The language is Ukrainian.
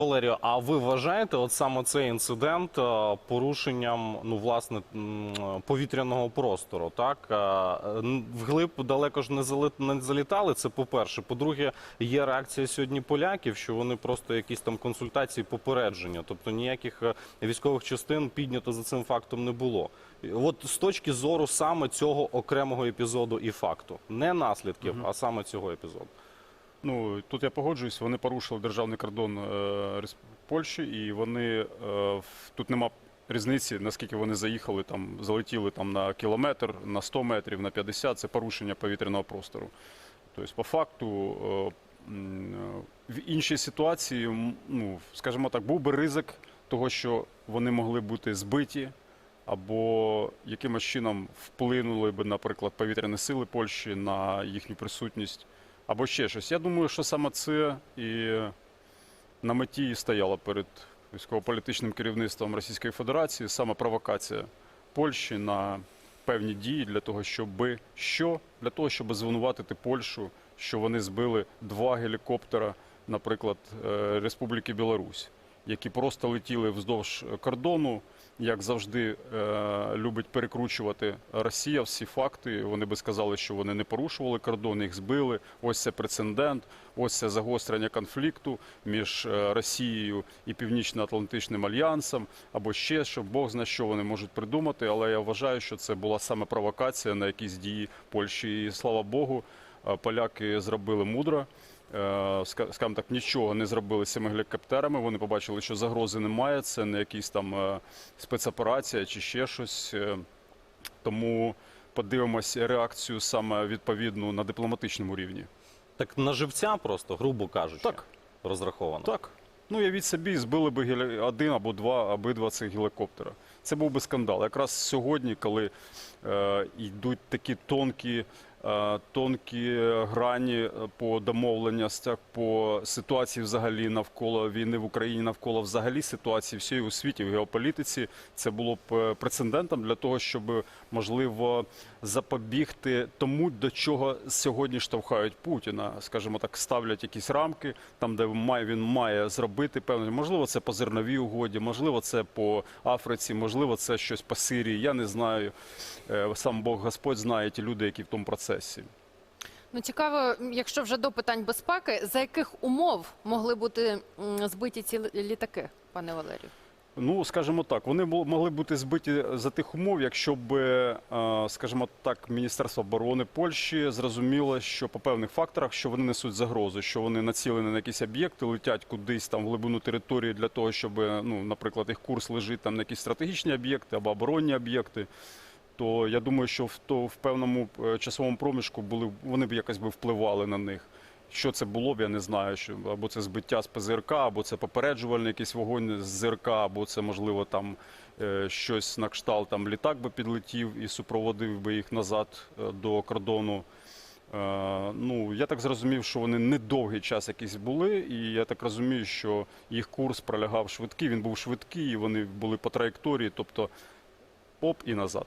Валерію, а ви вважаєте, от саме цей інцидент е, порушенням ну власне повітряного простору? Так Е, вглиб далеко ж не залітали. Це по-перше. По-друге, є реакція сьогодні поляків, що вони просто якісь там консультації попередження, тобто ніяких е, військових частин піднято за цим фактом не було. От з точки зору саме цього окремого епізоду і факту, не наслідків, а саме цього епізоду. Ну тут я погоджуюсь. Вони порушили державний кордон е, Польщі, і вони е, тут нема різниці, наскільки вони заїхали там, залетіли там на кілометр, на 100 метрів, на 50, Це порушення повітряного простору. Тобто, по факту, е, в іншій ситуації, ну скажімо так, був би ризик того, що вони могли бути збиті. Або якимось чином вплинули би, наприклад, повітряні сили Польщі на їхню присутність або ще щось. Я думаю, що саме це і на меті і стояло перед військово-політичним керівництвом Російської Федерації, саме провокація Польщі на певні дії для того, щоб що? Для того, щоб звинуватити Польщу, що вони збили два гелікоптера, наприклад, е, Республіки Білорусь, які просто летіли вздовж кордону. Як завжди е, любить перекручувати Росія всі факти. Вони би сказали, що вони не порушували кордон, їх збили. Ось це прецедент, ось це загострення конфлікту між е, Росією і Північно-Атлантичним альянсом, або ще що Бог знає, що вони можуть придумати. Але я вважаю, що це була саме провокація на якісь дії Польщі. І слава Богу, е, поляки зробили мудро. Е, скажімо так, нічого не зробили з цими гелікоптерами. Вони побачили, що загрози немає. Це не якісь там е, спецоперація чи ще щось. Е, Тому подивимось реакцію саме відповідну на дипломатичному рівні. Так на живця просто, грубо кажучи, Так. розраховано. Так. Ну, явіть собі, збили би один або два, обидва цих гелікоптера. Це був би скандал. Якраз сьогодні, коли е, йдуть такі тонкі, е, тонкі грані е, по домовленостях, по ситуації взагалі навколо війни в Україні, навколо взагалі ситуації всієї у світі, в геополітиці, це було б е, прецедентом для того, щоб можливо запобігти тому, до чого сьогодні штовхають Путіна, скажімо так, ставлять якісь рамки там, де він має зробити певне. Можливо, це по зерновій угоді, можливо, це по Африці, можливо, це щось по Сирії. Я не знаю. Е, Сам Бог Господь знає ті люди, які в тому процесі. Ну цікаво, якщо вже до питань безпеки, за яких умов могли бути збиті ці літаки, пане Валерію? Ну, скажімо так, вони могли бути збиті за тих умов, якщо б, е, скажімо так, Міністерство оборони Польщі зрозуміло, що по певних факторах, що вони несуть загрозу, що вони націлені на якісь об'єкти, летять кудись там в глибину території для того, щоб, ну, наприклад, їх курс лежить там на якісь стратегічні об'єкти або оборонні об'єкти. То я думаю, що в то в певному е, часовому проміжку були вони б якось би впливали на них. Що це було б, я не знаю. Що або це збиття з ПЗРК, або це попереджувальний якийсь вогонь з ЗРК, або це можливо там е, щось на кшталт там літак би підлетів і супроводив би їх назад е, до кордону. Ну я так зрозумів, що вони недовгий час якийсь були, і я так розумію, що їх курс пролягав швидкий. Він був швидкий, і вони були по траєкторії, тобто оп і назад.